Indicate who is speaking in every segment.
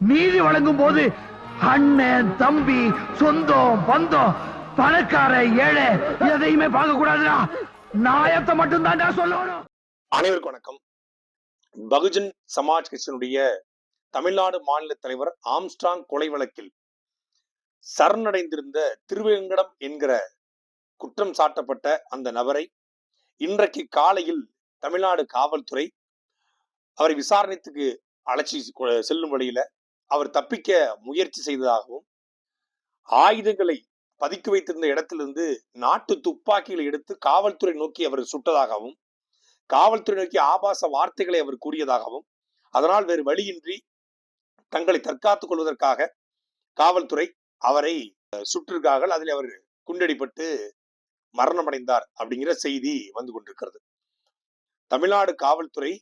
Speaker 1: நீதி வழங்கும் போது அண்ணன் தம்பி சொந்தம் பந்தம் பணக்கார ஏழை எதையுமே பார்க்க கூடாதுடா நாயத்தை மட்டும் தான் சொல்லணும்.
Speaker 2: அனைவருக்கும் வணக்கம். பகுஜன் சமாஜ் கட்சியினுடைய தமிழ்நாடு மாநில தலைவர் ஆம்ஸ்ட்ராங் கொலை வழக்கில் சரணடைந்திருந்த திருவேங்கடம் என்கிற குற்றம் சாட்டப்பட்ட அந்த நபரை இன்றைக்கு காலையில் தமிழ்நாடு காவல்துறை அவரை விசாரணைத்துக்கு அழைச்சி செல்லும் வழியில அவர் தப்பிக்க முயற்சி செய்ததாகவும் ஆயுதங்களை பதுக்கி வைத்திருந்த இடத்திலிருந்து நாட்டு துப்பாக்கிகளை எடுத்து காவல்துறை நோக்கி அவர் சுட்டதாகவும் காவல்துறை நோக்கி ஆபாச வார்த்தைகளை அவர் கூறியதாகவும் அதனால் வேறு வழியின்றி தங்களை தற்காத்துக் கொள்வதற்காக காவல்துறை அவரை சுற்றிருக்கார்கள் அதில் அவர் குண்டடிப்பட்டு மரணமடைந்தார் அப்படிங்கிற செய்தி வந்து கொண்டிருக்கிறது. தமிழ்நாடு காவல்துறை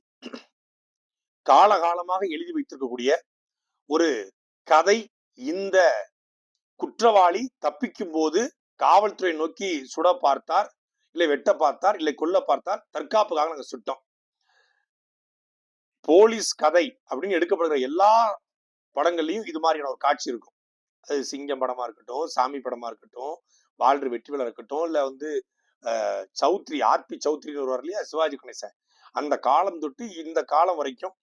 Speaker 2: காலகாலமாக எழுதி வைத்திருக்கக்கூடிய ஒரு கதை இந்த குற்றவாளி தப்பிக்கும் போது காவல்துறை நோக்கி சுட பார்த்தார் இல்லை வெட்ட பார்த்தார் இல்லை கொல்ல பார்த்தார் தற்காப்புக்காக நாங்க சுட்டோம். போலீஸ் கதை அப்படின்னு எடுக்கப்படுகிற எல்லா படங்கள்லயும் இது மாதிரியான ஒரு காட்சி இருக்கும். அது சிங்கம் படமா இருக்கட்டும் சாமி படமா இருக்கட்டும் வாழ்று வெற்றிவேலா இருக்கட்டும் இல்ல வந்து சௌத்ரி ஆர்பி சௌத்ரின்னு வருவார் இல்லையா சிவாஜி கணேசன். அந்த காலம் தொட்டு இந்த காலம் வரைக்கும்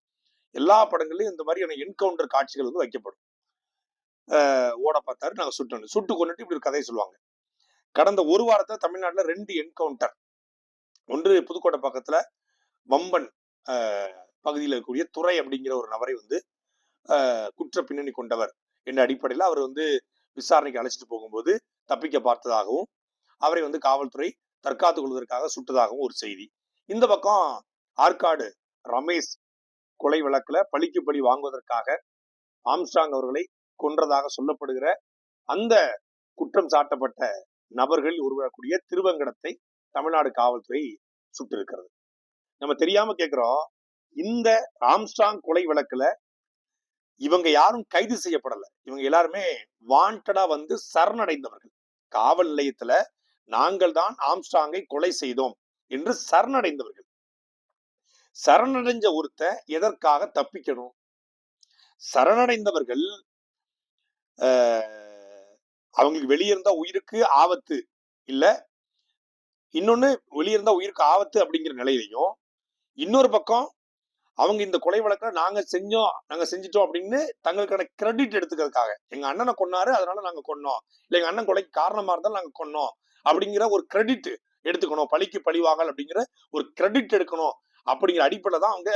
Speaker 2: எல்லா படங்கள்லயும் இந்த மாதிரியான என்கவுண்டர் காட்சிகள் வந்து வைக்கப்படும். அஹ், ஓட பார்த்தாரு நாங்க சுட்டோம் சுட்டு கொண்டுட்டு இப்படி ஒரு கதையை சொல்லுவாங்க. கடந்த ஒரு வாரத்தை தமிழ்நாட்டுல ரெண்டு என்கவுண்டர் ஒன்று புதுக்கோட்டை பக்கத்துல வம்பன் அஹ், பகுதியில் இருக்கக்கூடிய துறை அப்படிங்கிற ஒரு நபரை வந்து அஹ், குற்ற பின்னணி கொண்டவர் என்ற அடிப்படையில் அவர் வந்து விசாரணைக்கு அழைச்சிட்டு போகும்போது தப்பிக்க பார்த்ததாகவும் அவரை வந்து காவல்துறை தற்காத்துக் கொள்வதற்காக சுட்டதாகவும் ஒரு செய்தி. இந்த பக்கம் ஆற்காடு ரமேஷ் கொலை வழக்குல பழிக்கு பழி வாங்குவதற்காக ஆம்ஸ்டாங் அவர்களை கொன்றதாக சொல்லப்படுகிற அந்த குற்றம் சாட்டப்பட்ட நபர்கள் உருவாக்கூடிய திருவங்கடத்தை தமிழ்நாடு காவல்துறை சுட்டிருக்கிறது. நம்ம தெரியாம கேட்கிறோம் இந்த ஆம்ஸ்டாங் கொலை வழக்குல இவங்க யாரும் கைது செய்யப்படலை. இவங்க எல்லாருமே வாண்டடா வந்து சரணடைந்தவர்கள். காவல் நிலையத்துல நாங்கள் தான் ஆம்ஸ்டாங்கை கொலை செய்தோம் என்று சரணடைந்தவர்கள். சரணடைஞ்ச ஒருத்தன் எதற்காக தப்பிக்கணும்? சரணடைந்தவர்கள் அவங்களுக்கு வெளியிருந்தா உயிருக்கு ஆபத்து இல்ல இன்னொன்னு வெளியிருந்தா உயிருக்கு ஆபத்து அப்படிங்கிற நிலையிலையும் இன்னொரு பக்கம் அவங்க இந்த கொலை வழக்கில் நாங்க செஞ்சோம் நாங்க செஞ்சிட்டோம் அப்படின்னு தங்களுக்கான கிரெடிட் எடுத்துக்கிறதுக்காக. எங்க அண்ணனை கொன்னாரு அதனால நாங்க கொன்னோம். இல்ல எங்க அண்ணன் கொலைக்கு காரணமா இருந்தாலும் நாங்க கொன்னோம் அப்படிங்கிற ஒரு கிரெடிட் எடுத்துக்கணும். பழிக்கு பழிவாங்கல் அப்படிங்கிற ஒரு கிரெடிட் எடுக்கணும். அப்படிங்கிற அடிப்படையில தான் அவங்க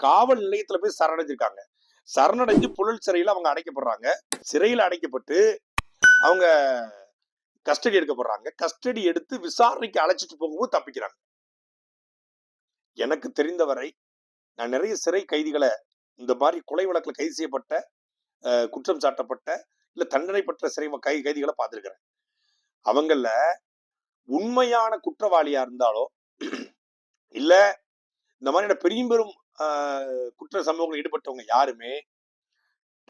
Speaker 2: காவல் நிலையத்துல போய் சரணடைஞ்சிருக்காங்க. சரணடைஞ்சு புழல் சிறையில அவங்க அடைக்கப்படுறாங்க. சிறையில அடைக்கப்பட்டு அவங்க கஸ்டடி எடுக்கப்படுறாங்க. கஸ்டடி எடுத்து விசாரணைக்கு அழைச்சிட்டு போகும்போது தப்பிக்கிறாங்க. எனக்கு தெரிந்தவரை நான் நிறைய சிறை கைதிகளை இந்த மாதிரி கொலை வழக்குல கைது செய்யப்பட்ட அஹ், குற்றம் சாட்டப்பட்ட இல்ல தண்டனை பெற்ற சிறை கை கைதிகளை பார்த்திருக்கிறேன். அவங்கள உண்மையான குற்றவாளியா இருந்தாலோ இல்லை இந்த மாதிரியான பெரிய பெரும் குற்ற சம்பவங்கள் ஈடுபட்டவங்க யாருமே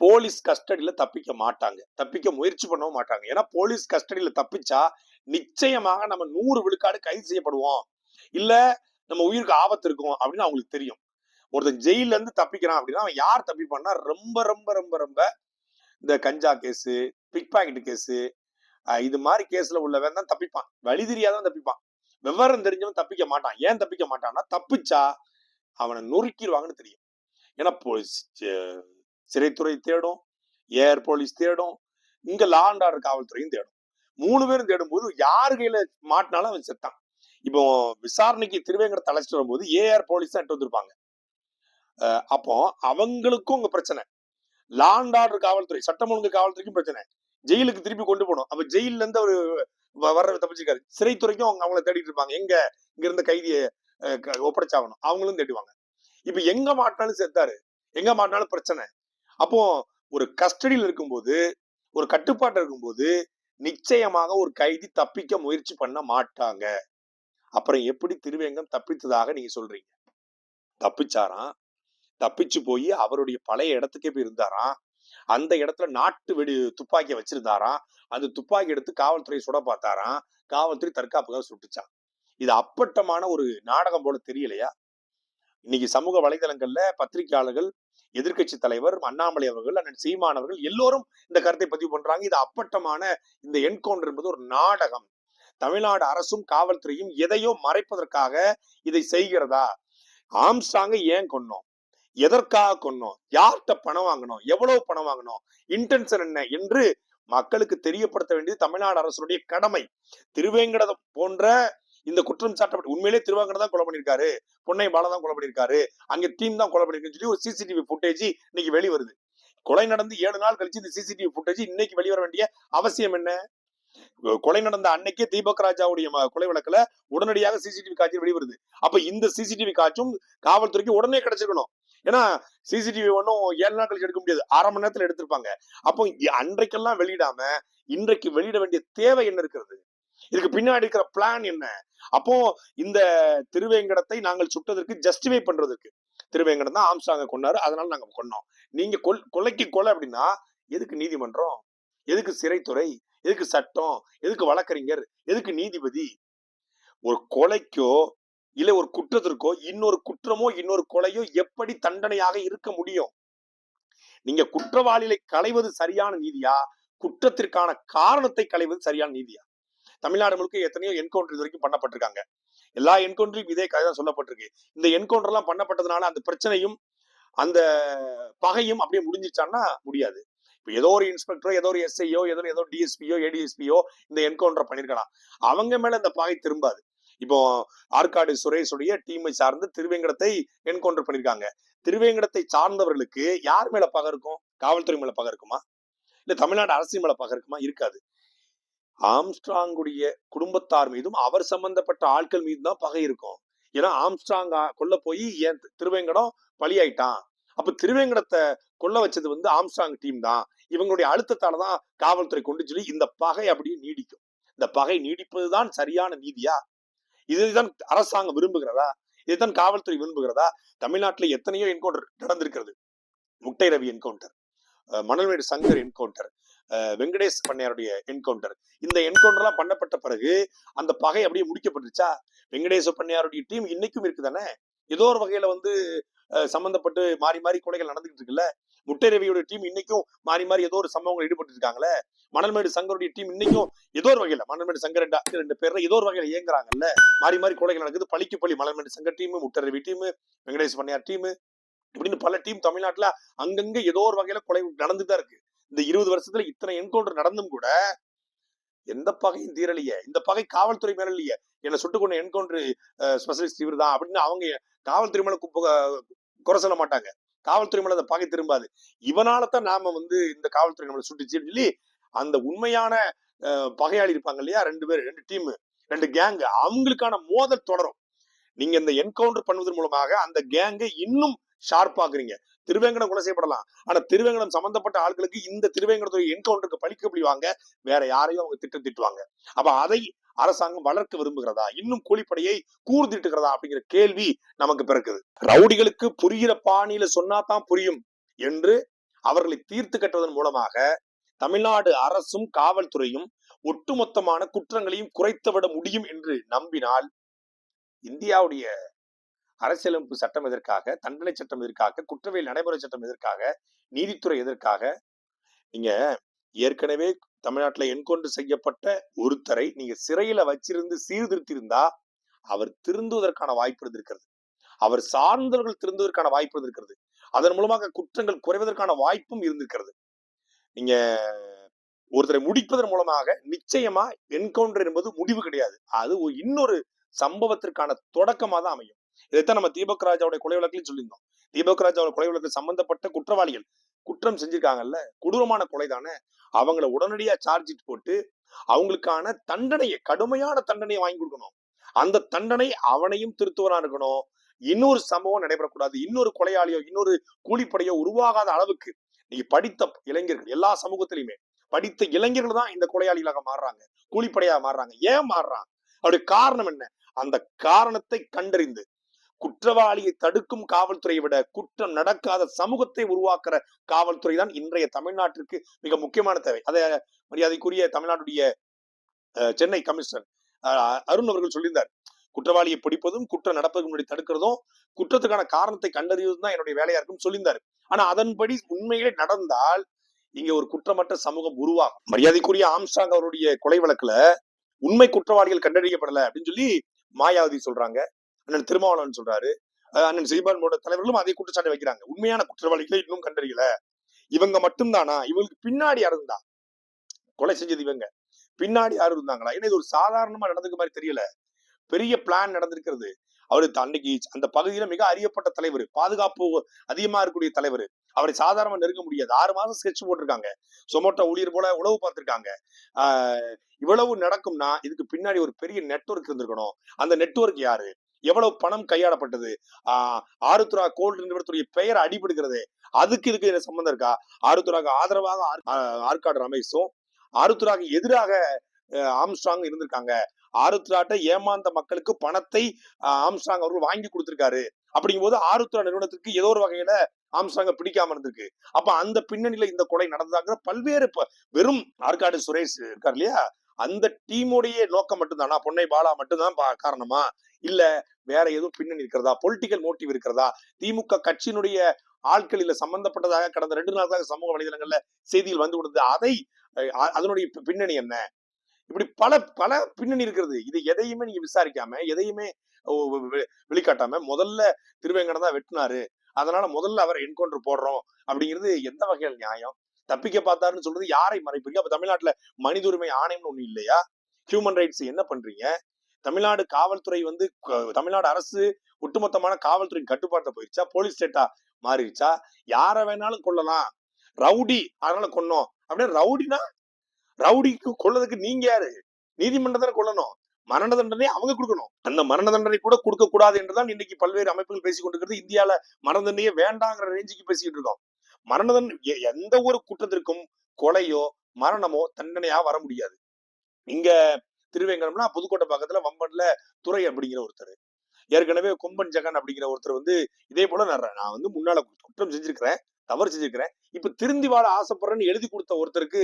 Speaker 2: போலீஸ் கஸ்டடியில தப்பிக்க மாட்டாங்க. தப்பிக்க முயற்சி பண்ணவும் மாட்டாங்க. ஏன்னா போலீஸ் கஸ்டடியில தப்பிச்சா நிச்சயமாக நம்ம நூறு விழுக்காடு கைது செய்யப்படுவோம். இல்ல நம்ம உயிருக்கு ஆபத்து இருக்கும் அப்படின்னு அவங்களுக்கு தெரியும். ஒருத்தன் ஜெயில இருந்து தப்பிக்கிறான் அப்படின்னா அவன் யார் தப்பிப்பான்னா ரொம்ப ரொம்ப ரொம்ப ரொம்ப இந்த கஞ்சா கேஸு பிக் பாக்கெட் கேஸு இது மாதிரி கேஸ்ல உள்ளவன் தான் தப்பிப்பான். வழி தெரியாதான் தப்பிப்பான். விவரம் தெரிஞ்சவன் தப்பிக்க மாட்டான். ஏன் தப்பிக்க மாட்டான்னா தப்பிச்சா அவனை நொறுக்கிடுவாங்கன்னு தெரியும். ஏன்னா போலீஸ் சிறைத்துறை தேடும் ஏர் போலீஸ் தேடும் இங்க லா ஆர்டர் காவல்துறையும் தேடும். மூணு பேரும் தேடும் போது யாரு கையில மாட்டினாலும் அவன் செத்தான். இப்போ விசாரணைக்கு திருவேங்கடத்தை அழைச்சிட்டு வரும்போது ஏஆர் போலீஸ் தான் எட்டு வந்திருப்பாங்க. அஹ், அப்போ அவங்களுக்கும் உங்க பிரச்சனை. லா ஆர்டர் காவல்துறை சட்டம் ஒழுங்கு காவல்துறைக்கும் பிரச்சனை. ஜெயிலுக்கு திருப்பி கொண்டு போகணும். அப்ப ஜெயில இருந்து அவர் வர்ற வர்றவர் தப்பிச்சிருக்காரு சிறைத்துறைக்கும் அவங்க அவங்கள தேடிட்டு இருப்பாங்க. எங்க இங்க இருந்த கைதியை ஒப்படைச்சாகணும். அவங்களும் தேடுவாங்க இப்ப எங்க மாட்டினாலும் செத்தாரு எங்க மாட்டினாலும் பிரச்சனை. அப்போ ஒரு கஸ்டடியில் இருக்கும்போது ஒரு கட்டுப்பாட்டு இருக்கும்போது நிச்சயமாக ஒரு கைதி தப்பிக்க முயற்சி பண்ண மாட்டாங்க. அப்புறம் எப்படி திருவேங்கம் தப்பித்ததாக நீங்க சொல்றீங்க? தப்பிச்சாராம். தப்பிச்சு போய் அவருடைய பழைய இடத்துக்கே போய் இருந்தாராம். அந்த இடத்துல நாட்டு வெடி துப்பாக்கியை வச்சிருந்தாராம். அந்த துப்பாக்கி எடுத்து காவல்துறை சுட பார்த்தாராம். காவல்துறை தற்காப்புக்காக சுட்டுச்சான். இது அப்பட்டமான ஒரு நாடகம் போல தெரியலையா? இன்னைக்கு சமூக வலைதளங்கள்ல பத்திரிகையாளர்கள் எதிர்க்கட்சி தலைவர் அண்ணாமலை அவர்கள் அண்ணன் சீமான் அவர்கள் எல்லோரும் இந்த கருத்தை பதிவு பண்றாங்க. இது அப்பட்டமான இந்த என்கவுண்டர் என்பது ஒரு நாடகம். தமிழ்நாடு அரசும் காவல்துறையும் எதையோ மறைப்பதற்காக இதை செய்கிறதா? ஆம்ஸ்டாங்கை ஏன் கொன்னோம்? எதற்காக கொண்டோம் யார்கிட்ட பணம் வாங்கணும் எவ்வளவு பணம் வாங்கணும் இன்டென்ஷன் என்ன? என்று மக்களுக்கு தெரியப்படுத்த வேண்டியது தமிழ்நாடு அரசுடைய கடமை. திருவேங்கடம் போன்ற இந்த குற்றம் சாட்டப்பட்ட உண்மையிலே திருவாங்கடம் தான் கொலை பண்ணியிருக்காரு. பொன்னை பாலா தான் கொலை பண்ணிருக்காரு அங்க டீம் தான் கொலை பண்ணிருக்குன்னு சொல்லி ஒரு சிசிடிவி ஃபுட்டேஜ் இன்னைக்கு வெளிவருது. கொலை நடந்து ஏழு நாள் கழிச்சு இந்த சிசிடிவி ஃபுட்டேஜ் இன்னைக்கு வெளிவர வேண்டிய அவசியம் என்ன? கொலை நடந்த அன்னைக்கே தீபக் ராஜாவுடைய ம- கொலை வழக்குல உடனடியாக சிசிடிவி காட்சி வெளிவருது. அப்ப இந்த சிசிடிவி காட்சும் காவல்துறைக்கு உடனே கிடைச்சிருக்கணும். ஏன்னா சிசிடிவி ஒன்றும் ஏழு நாள் கழிச்சு எடுக்க முடியாது. அரை மணி நேரத்துல எடுத்திருப்பாங்க. அப்போ அன்றைக்கெல்லாம் வெளியிடாம இன்றைக்கு வெளியிட வேண்டிய தேவை என்ன இருக்கிறது? இதுக்கு பின்னாடி இருக்கிற பிளான் என்ன? அப்போ இந்த திருவேங்கடத்தை நாங்கள் சுட்டதற்கு ஜஸ்டிஃபை பண்றதுக்கு திருவேங்கடம் தான் ஆம்சாங்க கொண்டாரு அதனால நாங்க கொன்னோம். நீங்க கொல் கொலைக்கு கொலை அப்படின்னா எதுக்கு நீதிமன்றம்? எதுக்கு சிறைத்துறை? எதுக்கு சட்டம்? எதுக்கு வழக்கறிஞர்? எதுக்கு நீதிபதி? ஒரு கொலைக்கோ இல்லை ஒரு குற்றத்திற்கோ இன்னொரு குற்றமோ இன்னொரு கொலையோ எப்படி தண்டனையாக இருக்க முடியும்? நீங்க குற்றவாளிகளை களைவது சரியான நீதியா? குற்றத்திற்கான காரணத்தை களைவது சரியான நீதியா? தமிழ்நாடு முழுக்க எத்தனையோ என்கவுண்டர் இது வரைக்கும் பண்ணப்பட்டிருக்காங்க. எல்லா என்கவுண்டரும் இதே கதை தான் சொல்லப்பட்டிருக்கு. இந்த என்கவுண்டர் எல்லாம் பண்ணப்பட்டதுனால அந்த பிரச்சனையும் அந்த பகையும் அப்படியே முடிஞ்சிச்சான்னா முடியாது. இப்போ ஏதோ ஒரு இன்ஸ்பெக்டரோ ஏதோ ஒரு எஸ்ஐயோ ஏதோ ஏதோ டிஎஸ்பியோ ஏடிஎஸ்பியோ இந்த என்கவுண்டர் பண்ணிருக்கலாம். அவங்க மேல இந்த பகை திரும்பாது. இப்போ ஆற்காடு சுரேஷுடைய டீமை சார்ந்து திருவேங்கடத்தை என்கவுண்டர் பண்ணிருக்காங்க. திருவேங்கடத்தை சார்ந்தவர்களுக்கு யார் மேல பகை இருக்கும்? காவல்துறை மேல பகை இருக்குமா? இல்ல தமிழ்நாடு அரசின் மேல பகை இருக்குமா? இருக்காது. ஆம்ஸ்ட்ராங்குடைய குடும்பத்தார் மீதும் அவர் சம்பந்தப்பட்ட ஆட்கள் மீது தான் பகை இருக்கும். ஏன்னா ஆம்ஸ்ட்ராங் கொல்ல போய் ஏன் திருவேங்கடம் பலியாயிட்டான். அப்ப திருவேங்கடத்தை கொல்ல வச்சது வந்து ஆம்ஸ்ட்ராங் டீம் தான். இவங்களுடைய அழுத்தத்தால தான் காவல்துறை கொண்டு சொல்லி இந்த பகை அப்படியே நீடிக்கும். இந்த பகை நீடிப்பதுதான் சரியான நீதியா? இதைதான் அரசாங்கம் விரும்புகிறதா? இதைத்தான் காவல்துறை விரும்புகிறதா? தமிழ்நாட்டுல எத்தனையோ என்கவுண்டர் நடந்திருக்கிறது. முட்டை ரவி என்கவுண்டர் அஹ் மணல்மேடு சங்கர் என்கவுண்டர் அஹ் வெங்கடேஷ் பண்ணையாருடைய என்கவுண்டர். இந்த என்கவுண்டர் எல்லாம் பண்ணப்பட்ட பிறகு அந்த பகை அப்படியே முடிக்கப்பட்டுருச்சா? வெங்கடேச பண்ணையாருடைய டீம் இன்னைக்கும் இருக்குதானே? ஏதோ ஒரு வகையில வந்து சம்பந்தப்பட்டு மாறி மாறி கொலைகள் நடந்துகிட்டு இருக்குல்ல? முட்டை ரவியோட டீம் இன்னைக்கும் மாறி மாறி ஏதோ ஒரு சம்பவங்கள் ஈடுபட்டு இருக்காங்களே மணல்மேடு சங்கருடைய டீம் இன்னைக்கும் ஏதோ ஒரு வகையில மணல்மேடு சங்கர் ரெண்டு ரெண்டு பேர்ல ஏதோ ஒரு வகையில இயங்குறாங்கல்ல? மாறி மாறி கொலைகள் நடக்குது. பழிக்கு பழி மணல்மேடு சங்கர் டீம் முட்டை ரவி டீம் வெங்கடேஷ் பண்ணையார் டீம் இப்படின்னு பல டீம் தமிழ்நாட்டுல அங்கங்க ஏதோ ஒரு வகையில கொலை நடந்துதான் இருக்கு. இந்த இருபது வருஷத்துல இத்தனை என்கவுண்டர் நடந்தும் கூட எந்த பகையும் தீரலையே. இந்த பகை காவல்துறை மேல இல்லையே என்னை சுட்டு கொண்ட என்கவுண்டர் ஸ்பெஷலிஸ்ட் இவர் தான் அப்படின்னு அவங்க காவல்துறை மேல குறை சொல்ல மாட்டாங்க. காவல்துறை மேல அந்த பகை திரும்பாது. இவனால தான் நாம வந்து இந்த காவல்துறை நம்மளை சுட்டுச்சு சொல்லி அந்த உண்மையான அஹ், பகையாளி இருப்பாங்க இல்லையா? ரெண்டு பேர் ரெண்டு டீம் ரெண்டு கேங்கு அவங்களுக்கான மோதல் தொடரும். நீங்க இந்த என்கவுண்டர் பண்ணுவதன் மூலமாக அந்த கேங்கை இன்னும் ஷார்ப்பாக்குறீங்க திருவேங்கடம் கொலை செய்யப்படலாம். ஆனா திருவேங்கடம் சம்பந்தப்பட்ட ஆட்களுக்கு இந்த திருவேங்கடத்துடைய என்கவுண்டருக்கு பழிக்க முடிவாங்க வேற யாரையும் அவங்க திட்டம் திட்டுவாங்க. அப்ப அதை அரசாங்கம் வளர்க்க விரும்புகிறதா? இன்னும் கூலிப்படையை கூர்திட்டுகிறதா அப்படிங்கிற கேள்வி நமக்கு பிறக்குது. ரவுடிகளுக்கு புரிகிற பாணியில சொன்னா தான் புரியும் என்று அவர்களை தீர்த்து கட்டுவதன் மூலமாக தமிழ்நாடு அரசும் காவல்துறையும் ஒட்டுமொத்தமான குற்றங்களையும் குறைத்துவிட முடியும் என்று நம்பினால் இந்தியாவுடைய அரசியலமைப்பு சட்டம் எதற்காக தண்டனை சட்டம் எதற்காக குற்றவியல் நடைமுறை சட்டம் எதற்காக நீதித்துறை எதற்காக நீங்க ஏற்கனவே தமிழ்நாட்டுல என்கொண்டு செய்யப்பட்ட ஒருத்தரை நீங்க சிறையில வச்சிருந்து சீர்திருத்திருந்தா அவர் திருந்துவதற்கான வாய்ப்பு இருந்திருக்கிறது. அவர் சார்ந்தவர்கள் திருந்துவதற்கான வாய்ப்பு இருந்திருக்கிறது. அதன் மூலமாக குற்றங்கள் குறைவதற்கான வாய்ப்பும் இருந்திருக்கிறது. நீங்க ஒருத்தரை முடிப்பதன் மூலமாக நிச்சயமா என்கவுண்டர் என்பது முடிவு கிடையாது. அது இன்னொரு சம்பவத்திற்கான தொடக்கமா தான் அமையும். இதைத்தான் நம்ம தீபக் ராஜாவுடைய கொலை வழக்கிலையும் சொல்லியிருந்தோம். தீபக் ராஜாவோட கொலை வழக்கு சம்பந்தப்பட்ட குற்றவாளிகள் குற்றம் செஞ்சிருக்காங்கல்ல கொடூரமான கொலை தானே அவங்கள உடனடியா சார்ஜ் போட்டு அவங்களுக்கான தண்டனையை கடுமையான தண்டனையை வாங்கி கொடுக்கணும். அந்த தண்டனை அவனையும் திருத்துவனா இருக்கணும். இன்னொரு சம்பவம் நடைபெறக்கூடாது. இன்னொரு கொலையாளியோ இன்னொரு கூலிப்படையோ உருவாகாத அளவுக்கு நீ படித்த இளைஞர்கள் எல்லா சமூகத்திலையுமே படித்த இளைஞர்கள் தான் இந்த கொலையாளிகளாக மாறுறாங்க கூலிப்படையாக மாறுறாங்க. ஏன் மாறுறாங்க? அப்படி காரணம் என்ன? அந்த காரணத்தை கண்டறிந்து குற்றவாளியை தடுக்கும் காவல்துறையை விட குற்றம் நடக்காத சமூகத்தை உருவாக்குற காவல்துறை தான் இன்றைய தமிழ்நாட்டிற்கு மிக முக்கியமான தேவை. அதை மரியாதைக்குரிய தமிழ்நாட்டுடைய சென்னை கமிஷனர் அஹ், அருண் அவர்கள் சொல்லியிருந்தார். குற்றவாளியை பிடிப்பதும் குற்றம் நடப்பதுக்கு முன்னாடி தடுக்கிறதும் குற்றத்துக்கான காரணத்தை கண்டறிவதும் தான் என்னுடைய வேலையா இருக்கும் சொல்லியிருந்தாரு. ஆனா அதன்படி உண்மையிலே நடந்தால் இங்க ஒரு குற்றமற்ற சமூகம் உருவாகும். மரியாதைக்குரிய ஆம்ஸ்டாங் அவருடைய கொலை வழக்குல உண்மை குற்றவாளிகள் கண்டறியப்படல அப்படின்னு சொல்லி மாயாவதி சொல்றாங்க. அண்ணன் திருமாவளவன் சொல்றாரு. அண்ணன் சீமானோட தலைவர்களும் அதே குற்றச்சாட்டு வைக்கிறாங்க. உண்மையான குற்றவாளிகளை இன்னும் கண்டறியல. இவங்க மட்டும்தானா? இவங்களுக்கு பின்னாடி யாரு இருந்தா? கொலை செஞ்சது இவங்க. பின்னாடி யாரு இருந்தாங்களா? ஏன்னா இது ஒரு சாதாரணமா நடந்துக்க மாதிரி தெரியல. பெரிய பிளான் நடந்திருக்கிறது. அவரு அன்னைக்கு அந்த பகுதியில மிக அறியப்பட்ட தலைவர். பாதுகாப்பு அதிகமா இருக்கக்கூடிய தலைவர். அவரை சாதாரணமா நெருங்க முடியாது. ஆறு மாசம் ஸ்கெட்ச் போட்டிருக்காங்க. சொமோட்டோ ஊழியர் போல உழவு பார்த்திருக்காங்க. ஆஹ் இவ்வளவு நடக்கும்னா இதுக்கு பின்னாடி ஒரு பெரிய நெட்வொர்க் இருந்திருக்கணும். அந்த நெட்வொர்க் யாரு? எவ்வளவு பணம் கையாடப்பட்டது ஆஹ் ஆருத்ரா கோல்டு நிறுவனத்துடைய பெயர் அடிபடுகிறது அதுக்கு இதுக்கு என்ன சம்பந்தம் இருக்கா? ஆருத்ராக்கு ஆதரவாக ஆற்காடு ரமேஷும் ஆருத்ராக்கு எதிராக ஆம்ஸ்ட்ராங் இருந்திருக்காங்க. ஆருத்ராட்ட ஏமாந்த மக்களுக்கு பணத்தை ஆஹ் ஆம்ஸ்ட்ராங் அவர்கள் வாங்கி கொடுத்திருக்காரு. அப்படிங்கும்போது ஆருத்ரா நிறுவனத்துக்கு ஏதோ ஒரு வகையில ஆம்ஸ்ட்ராங்க பிடிக்காம இருந்திருக்கு. அப்ப அந்த பின்னணியில இந்த கொலை நடந்தாங்கிற பல்வேறு வெறும் ஆற்காடு சுரேஷ் இருக்கார் இல்லையா? அந்த டீமுடைய நோக்கம் மட்டும்தானா? பொன்னை பாலா மட்டும்தான் பா- காரணமா? இல்ல வேற எதுவும் பின்னணி இருக்கிறதா? பொலிட்டிக்கல் மோட்டிவ் இருக்கிறதா? திமுக கட்சியினுடைய ஆட்கள் இல்ல சம்பந்தப்பட்டதாக கடந்த ரெண்டு நாட்களாக சமூக வலைதளங்கள்ல செய்தியில் வந்து கொடுத்தது அதை அதனுடைய பின்னணி என்ன? இப்படி பல பல பின்னணி இருக்கிறது. இது எதையுமே நீங்க விசாரிக்காம எதையுமே வெளிக்காட்டாம முதல்ல திருவேங்கடம் தான் வெட்டினாரு. அதனால முதல்ல அவரை என்கவுண்டர் போடுறோம் அப்படிங்கிறது எந்த வகையில் நியாயம்? தப்பிக்க பார்த்தாருன்னு சொல்றது யாரை மறைப்பீங்க? அப்ப தமிழ்நாட்டுல மனித உரிமை ஆணையம்னு ஒண்ணு இல்லையா? ஹியூமன் ரைட்ஸ் என்ன பண்றீங்க? தமிழ்நாடு காவல்துறை வந்து தமிழ்நாடு அரசு ஒட்டுமொத்தமான காவல்துறை கட்டுப்பாட்டை போயிருச்சா? போலீஸ் ஸ்டேட்டா மாறிடுச்சா யாரை வேணாலும் கொல்லலாம். ரவுடி அதனால கொன்னோம். அப்படின்னு ரவுடினா ரவுடிக்கு கொள்ளதுக்கு நீங்க யாரு? நீதிமன்றத்தை கொல்லணும். மரண தண்டனை அவங்க கொடுக்கணும். அந்த மரண தண்டனை கூட கொடுக்க கூடாது என்றுதான் இன்னைக்கு பல்வேறு அமைப்புகள் பேசிக் கொண்டிருக்கிறது. இந்தியால மரண தண்டனையே வேண்டாங்கிற ரேஞ்சுக்கு பேசிக்கிட்டு இருக்கோம். மரணதன் எ- எந்த ஒரு குற்றத்திற்கும் கொலையோ மரணமோ தண்டனையா வர முடியாது. இங்க திருவேங்கடம்னா புதுக்கோட்டை பக்கத்துல வம்பன்ல துறை அப்படிங்கிற ஒருத்தர். ஏற்கனவே கொம்பன் ஜெகன் அப்படிங்கிற ஒருத்தர் வந்து இதே போல நான் நான் வந்து முன்னால குற்றம் செஞ்சிருக்கிறேன் தவறு செஞ்சிருக்கிறேன். இப்ப திருந்தி வாழ ஆசைப்படுறேன்னு எழுதி கொடுத்த ஒருத்தருக்கு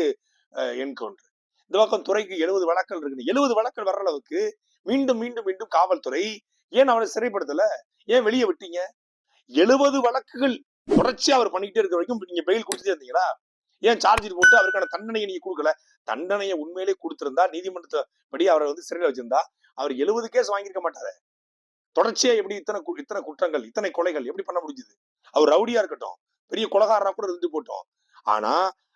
Speaker 2: என்கவுண்டர் இந்த பக்கம் துறைக்கு எழுபது வழக்கல் இருக்கு எழுபது வழக்கல் வர்ற அளவுக்கு மீண்டும் மீண்டும் மீண்டும் காவல்துறை ஏன் அவனை சிறைப்படுத்தல? ஏன் வெளியே விட்டீங்க? எழுபது வழக்குகள் தொடர்ச்சியா அவர் பண்ணிக்கிட்டே இருக்கிற வரைக்கும் நீங்க பெயில் கொடுத்துட்டே இருந்தீங்களா? ஏன் சார்ஜ் போட்டு அவருக்கான தண்டனையை நீங்க கொடுக்கல? தண்டனையை உண்மையிலே கொடுத்திருந்தா நீதிமன்றத்தை படி அவரை வந்து சிறையில் வச்சிருந்தா அவர் எழுபது கேஸ் வாங்கியிருக்க மாட்டாரு. தொடர்ச்சியா எப்படி இத்தனை இத்தனை குற்றங்கள் இத்தனை கொலைகள் எப்படி பண்ண முடிஞ்சது? அவர் ரவுடியா இருக்கட்டும் பெரிய கொலகாரனா கூட இருந்து போட்டோம். ஆனா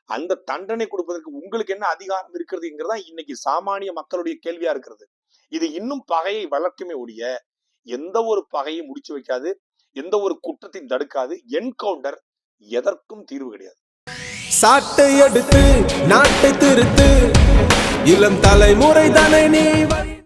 Speaker 2: அந்த தண்டனை கொடுப்பதற்கு உங்களுக்கு என்ன அதிகாரம் இருக்கிறதுங்கிறதா இன்னைக்கு சாமானிய மக்களுடைய கேள்வியா இருக்கிறது. இது இன்னும் பகையை வளர்க்குமே ஒழிய எந்த ஒரு பகையை முடிச்சு வைக்காது எந்த ஒரு குற்றத்தையும் தடுக்காது. என்கவுண்டர் எதற்கும் தீர்வு கிடையாது.
Speaker 3: சாட்டை எடுத்து நாட்டை திருத்து. இளம் தலைமுறை தானே நீ